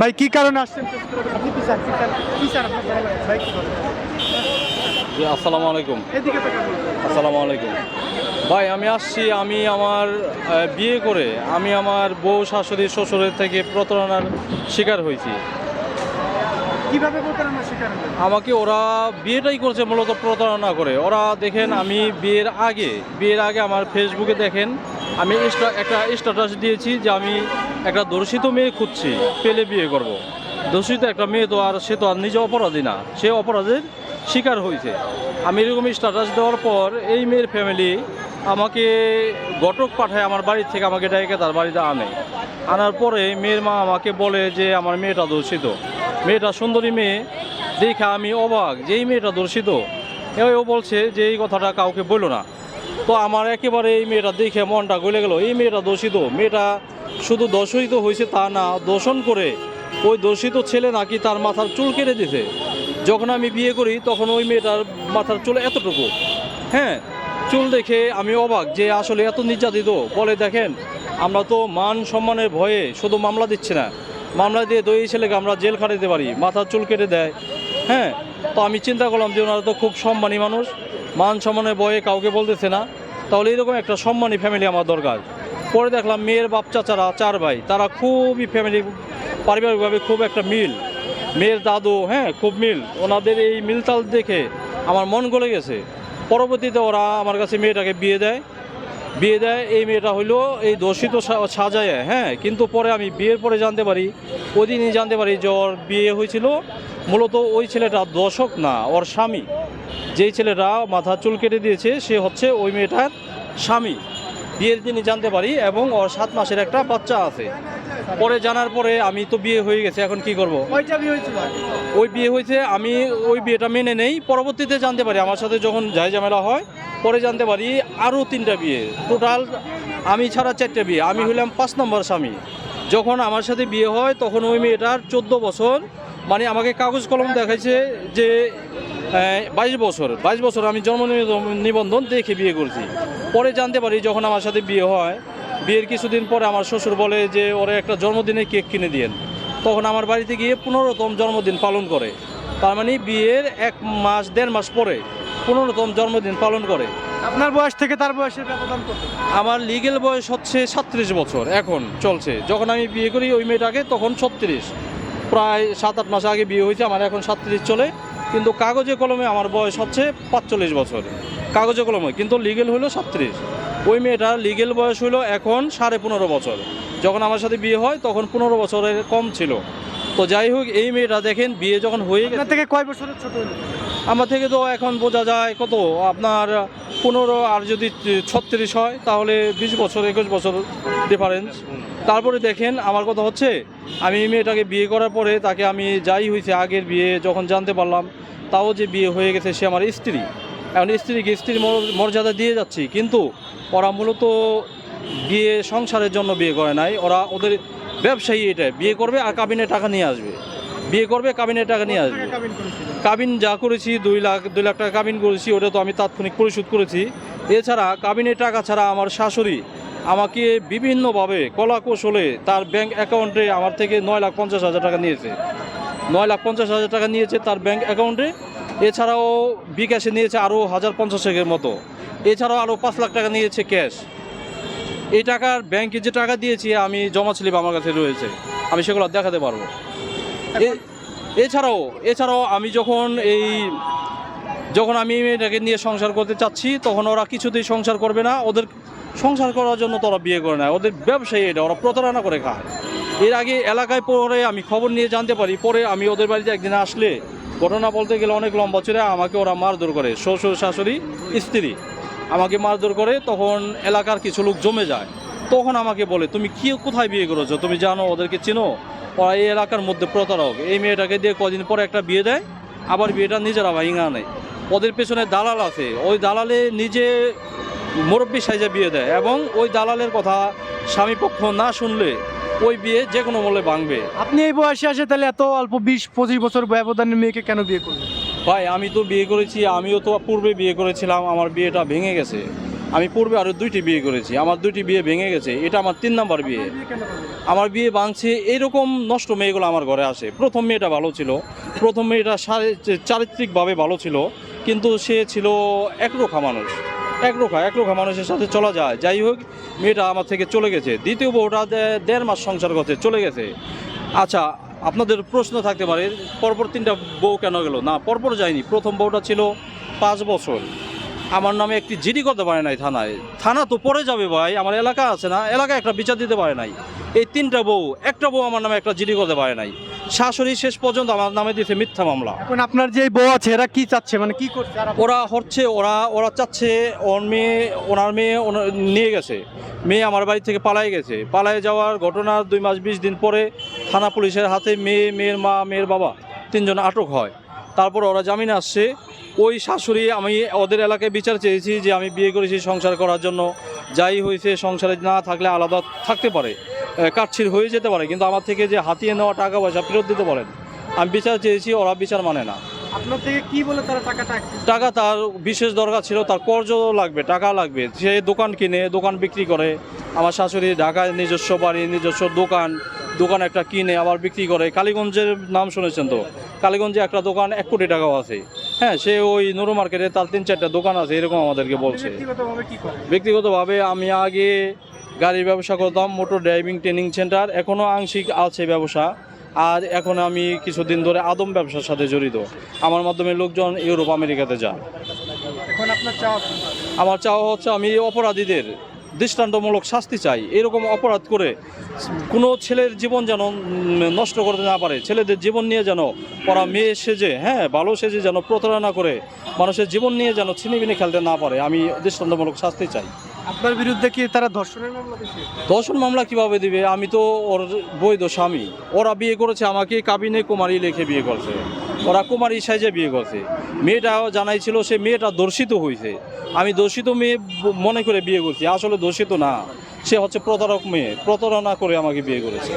ভাই কি কারণে আসছেন? জি আসসালামু আলাইকুম। আসসালামু আলাইকুম। ভাই আমি আসছি আমি আমার বিয়ে করে আমি আমার বউ শাশুড়ি শ্বশুরের থেকে প্রতারণার শিকার হয়েছি। কীভাবে প্রতারণা শিকার আমাকে ওরা বিয়েটাই করছে মূলত প্রতারণা করে। ওরা দেখেন আমি বিয়ের আগে বিয়ের আগে আমার ফেসবুকে দেখেন আমি একটা স্ট্যাটাস দিয়েছি যে আমি একটা দর্শিত মেয়ে খুঁজছি, পেলে বিয়ে করব। দর্শিত একটা মেয়ে তো আর, সে তো আর নিজে অপরাধী না, সে অপরাধের শিকার হয়েছে। আমি এরকম স্ট্যাটাস দেওয়ার পর এই মেয়ের ফ্যামিলি আমাকে ঘটক পাঠায় আমার বাড়ি থেকে, আমাকে ডাইকে তার বাড়িতে আনে। আনার পরে মেয়ের মা আমাকে বলে যে, আমার মেয়েটা দর্শিত। মেয়েটা সুন্দরী মেয়ে। দেখা আমি অবাক যে এই মেয়েটা দর্শিত। এও বলছে যে, এই কথাটা কাউকে বলল না। তো আমার একেবারে এই মেয়েটা দেখে মনটা গলে গেল। এই মেয়েটা দোষিত। মেয়েটা শুধু দোষিত হয়েছে তা না, দোষণ করে। ওই দোষিত ছেলে নাকি তার মাথার চুল কেটে দিছে যখন আমি বিয়ে করি, তখন ওই মেয়েটার মাথার চুল এতটুকু। হ্যাঁ চুল দেখে আমি অবাক যে আসলে এত নির্যাতিত। বলে, দেখেন, আমরা তো মান সম্মানের ভয়ে শুধু মামলা দিচ্ছি না। মামলা দিয়ে এই ছেলেকে আমরা জেল খাটাতে পারি। মাথার চুল কেটে দেয়। হ্যাঁ তো আমি চিন্তা করলাম যে ওনারা তো খুব সম্মানী মানুষ, মান সম্মানের বয়ে কাউকে বলতেছে না। তাহলে এরকম একটা সম্মানী ফ্যামিলি আমার দরকার। পরে দেখলাম মেয়ের বাপ চাচারা, চার ভাই, তারা খুবই ফ্যামিলি পারিবারিকভাবে খুব একটা মিল। মেয়ের দাদু হ্যাঁ খুব মিল। ওনাদের এই মিলতাল দেখে আমার মন গলে গেছে। পরবর্তীতে ওরা আমার কাছে মেয়েটাকে বিয়ে দেয়। বিয়ে দেয়, এই মেয়েটা হইল, এই দর্শিত সাজায় হ্যাঁ কিন্তু পরে আমি বিয়ের পরে জানতে পারি, ওই দিনই জানতে পারি যে ওর বিয়ে হয়েছিল। মূলত ওই ছেলেটা দর্শক না, ওর স্বামী। যেই ছেলেটা মাথা চুল কেটে দিয়েছে, সে হচ্ছে ওই মেয়েটার স্বামী। বিয়ের দিনই জানতে পারি এবং ওর সাত মাসের একটা বাচ্চা আছে। পরে জানার পরে আমি তো বিয়ে হয়ে গেছে এখন কি করব? ওই বিয়ে হয়েছে আমি ওই বিয়েটা মেনে নেই পরবর্তীতে জানতে পারি। আমার সাথে যখন ঝাই ঝামেলা হয় পরে জানতে পারি আরও তিনটা বিয়ে। টোটাল আমি ছাড়া চারটে বিয়ে। আমি হইলাম পাঁচ নম্বর স্বামী। যখন আমার সাথে বিয়ে হয় তখন ওই মেয়েটার চোদ্দ বছর। মানে আমাকে কাগজ কলম দেখাইছে যে বাইশ বছর। বাইশ বছর আমি জন্ম নিবন্ধন দেখে বিয়ে করছি। পরে জানতে পারি যখন আমার সাথে বিয়ে হয় বিয়ের কিছুদিন পরে আমার শ্বশুর বলে যে ওরা একটা জন্মদিনে কেক কিনে দিয়েন। তখন আমার বাড়িতে গিয়ে পনেরোতম জন্মদিন পালন করে। তার মানে বিয়ের এক মাস দেড় মাস পরে পনেরোতম জন্মদিন পালন করে। আপনার বয়স থেকে তার বয়সের ব্যবধান কত? আমার লিগেল বয়স হচ্ছে সাতত্রিশ বছর এখন চলছে। যখন আমি বিয়ে করি ওই মেয়েটাকে তখন ছত্রিশ। প্রায় সাত আট মাস আগে বিয়ে হয়েছে আমার এখন সাতত্রিশ চলে। কিন্তু কাগজে কলমে আমার বয়স হচ্ছে পাঁচচল্লিশ বছর। কাগজে কলমে কিন্তু লিগেল হলো সাতত্রিশ। ওই মেয়েটার লিগেল বয়স হলো এখন সাড়ে পনেরো বছর। যখন আমার সাথে বিয়ে হয় তখন পনেরো বছরের কম ছিল। তো যাই হোক এই মেয়েটা দেখেন বিয়ে যখন হয়ে গেছে থেকে কয় বছরের ছোট হলো? আমার থেকে তো এখন বোঝা যায় কত? আপনার পনেরো আর যদি ছত্রিশ হয় তাহলে বিশ বছর একুশ বছর ডিফারেন্স তারপরে দেখেন আমার কথা হচ্ছে আমি এই মেয়েটাকে বিয়ে করার পরে তাকে আমি যাই হয়েছে আগের বিয়ে যখন জানতে পারলাম তাও যে বিয়ে হয়ে গেছে সে আমার স্ত্রী। এখন স্ত্রীকে স্ত্রীর মর্যাদা দিয়ে যাচ্ছি কিন্তু ওরা মূলত বিয়ে সংসারের জন্য বিয়ে করে নাই। ওরা ওদের ব্যবসায়ী এটা বিয়ে করবে আর কাবিনে টাকা নিয়ে আসবে। বিয়ে করবে কাবিনে টাকা নিয়ে আসবে। কাবিন কাবিন যা করেছি দুই লাখ দুই লাখ টাকা কাবিন করেছি ওটা তো আমি তাৎক্ষণিক পরিশোধ করেছি। এছাড়া কাবিনের টাকা ছাড়া আমার শাশুড়ি আমাকে বিভিন্নভাবে কলা কৌশলে তার ব্যাংক অ্যাকাউন্টে আমার থেকে নয় লাখ পঞ্চাশ হাজার টাকা নিয়েছে। নয় লাখ পঞ্চাশ হাজার টাকা নিয়েছে তার ব্যাংক অ্যাকাউন্টে। এছাড়াও বিকাশে নিয়েছে আরও হাজার পঞ্চাশ পঞ্চাশের মতো। এছাড়াও আরও পাঁচ লাখ টাকা নিয়েছে ক্যাশ। এই টাকার ব্যাংকে যে টাকা দিয়েছি, আমি জমা স্লিপ আমার কাছে রয়েছে। আমি সেগুলো দেখাতে পারব। এছাড়াও এছাড়াও আমি যখন এই, যখন আমি মেয়েটাকে নিয়ে সংসার করতে চাচ্ছি, তখন ওরা কিছুতেই সংসার করবে না। ওদের সংসার করার জন্য তো বিয়ে করে না ওদের ব্যবসায়ী এটা, ওরা প্রতারণা করে খায়। এর আগে এলাকায় পরে আমি খবর নিয়ে জানতে পারি, পরে আমি ওদের বাড়িতে একদিন আসলে ঘটনা বলতে গেলে অনেক লম্বা ছিল আমাকে ওরা মারধর করে। শ্বশুর, শাশুড়ি, স্ত্রী আমাকে মারধর করে, তখন এলাকার কিছু লোক জমে যায়। তখন আমাকে বলে, তুমি কি, কোথায় বিয়ে করেছ? তুমি জানো, ওদেরকে চিনো? ওরা এই এলাকার মধ্যে প্রতারক। এই মেয়েটাকে দিয়ে কদিন পরে একটা বিয়ে দেয়, আবার বিয়েটা নিজেরা ভাঙা নেয় ওদের পেছনে দালাল আছে। ওই দালালে নিজে মুরব্বী সাইজে বিয়ে দেয় এবং ওই দালালের কথা স্বামী পক্ষ না শুনলে ওই বিয়ে যে কোনো মূল্যে ভাঙবে। আপনি এই বয়সে আসে তাহলে এত অল্প বিশ পঁচিশ বছর ব্যবধানের মেয়েকে কেন বিয়ে করলেন? ভাই আমি তো বিয়ে করেছি আমিও তো পূর্বে বিয়ে করেছিলাম আমার বিয়েটা ভেঙে গেছে। আমি পূর্বে আরও দুইটি বিয়ে করেছি আমার দুইটি বিয়ে ভেঙে গেছে এটা আমার তিন নাম্বার বিয়ে? আমার বিয়ে ভাঙছে এইরকম নষ্ট মেয়েগুলো আমার ঘরে আসে। প্রথম মেয়েটা ভালো ছিল প্রথম মেয়েটা চারিত্রিকভাবে ভালো ছিল কিন্তু সে ছিল একরোখা মানুষ। একরোখা একরোখা মানুষের সাথে চলা যায়। যাই হোক, মেয়েটা আমার থেকে চলে গেছে। দ্বিতীয় বউটা দেড় মাস সংসার করতে চলে গেছে। আচ্ছা আপনাদের প্রশ্ন থাকতে পারে, পরপর তিনটা বউ কেন গেল? না, পরপর যায়নি। প্রথম বউটা ছিল পাঁচ বছর। আমার নামে একটি জিডি করতে পারে নাই থানায়। থানা তো পরে যাবে ভাই আমার এলাকা আছে না এলাকায় একটা বিচার দিতে পারে নাই। এই তিনটা বউ একটা বউ আমার নামে একটা জিডি করতে পারে নাই। শাশুড়ি শেষ পর্যন্ত আমার নামে দিয়েছে মিথ্যা মামলা। এখন আপনার যে বউ আছে এরা কি চাচ্ছে? মানে কি করছে? ওরা হচ্ছে ওরা ওরা চাচ্ছে ওর মেয়ে ওনার মেয়ে নিয়ে গেছে। মেয়ে আমার বাড়ি থেকে পালাই গেছে। পালায় যাওয়ার ঘটনার দুই মাস বিশ দিন পরে থানা পুলিশের হাতে মেয়ে মেয়ের মা মেয়ের বাবা তিনজন আটক হয়। তারপর ওরা জামিনে আসছে। ওই শাশুড়ি আমি ওদের এলাকায় বিচার চেয়েছি যে আমি বিয়ে করেছি সংসার করার জন্য। যাই হয়েছে সংসারে না থাকলে আলাদা থাকতে পারে। কাটছির হয়ে যেতে পারে কিন্তু আমার থেকে যে হাতিয়ে নেওয়া টাকা পয়সা ফেরত দিতে পারেন আমি বিচার চেয়েছি ওরা বিচার মানে না। আপনার থেকে কি বলে তারা টাকাটা টাকা তার বিশেষ দরকার ছিল তার কর্জ লাগবে টাকা লাগবে। সে দোকান কিনে দোকান বিক্রি করে। আমার শাশুড়ি ঢাকায় নিজস্ব বাড়ি নিজস্ব দোকান দোকান একটা কিনে আবার বিক্রি করে। কালীগঞ্জের নাম শুনেছেন তো? কালীগঞ্জে একটা দোকান এক কোটি টাকাও আছে। হ্যাঁ সে ওই নুরু মার্কেটে তার তিন চারটা দোকান আছে এরকম আমাদেরকে বলছে। ব্যক্তিগতভাবে আমি আগে গাড়ির ব্যবসা করতাম মোটর ড্রাইভিং ট্রেনিং সেন্টার এখনও আংশিক আছে ব্যবসা। আর এখন আমি কিছুদিন ধরে আদম ব্যবসার সাথে জড়িত। আমার মাধ্যমে লোকজন ইউরোপ আমেরিকাতে যায়। কি? আমার চাওয়া হচ্ছে আমি অপরাধীদের দৃষ্টান্তমূলক শাস্তি চাই। এরকম অপরাধ করে কোনো ছেলের জীবন যেন নষ্ট করতে না পারে। ছেলেদের জীবন নিয়ে যেন ওরা মেয়ে সেজে হ্যাঁ ভালো সেজে যেন প্রতারণা করে মানুষের জীবন নিয়ে যেন ছিনিবিনি খেলতে না পারে আমি দৃষ্টান্তমূলক শাস্তি চাই। আপনার বিরুদ্ধে কি তারা ধর্ষণের মামলা দর্শন মামলা কীভাবে দিবে? আমি তো ওর বৈধ স্বামী। ওরা বিয়ে করেছে আমাকে কাবিনে কুমারী লেখে বিয়ে করছে। ওরা কুমারী সাইজে বিয়ে করছে। মেয়েটাও জানাইছিল সে মেয়েটা দর্শিত হয়েছে আমি দর্শিত মেয়ে মনে করে বিয়ে করছি, আসলে দর্শিত না। সে হচ্ছে প্রতারক মেয়ে, প্রতারণা করে আমাকে বিয়ে করেছে।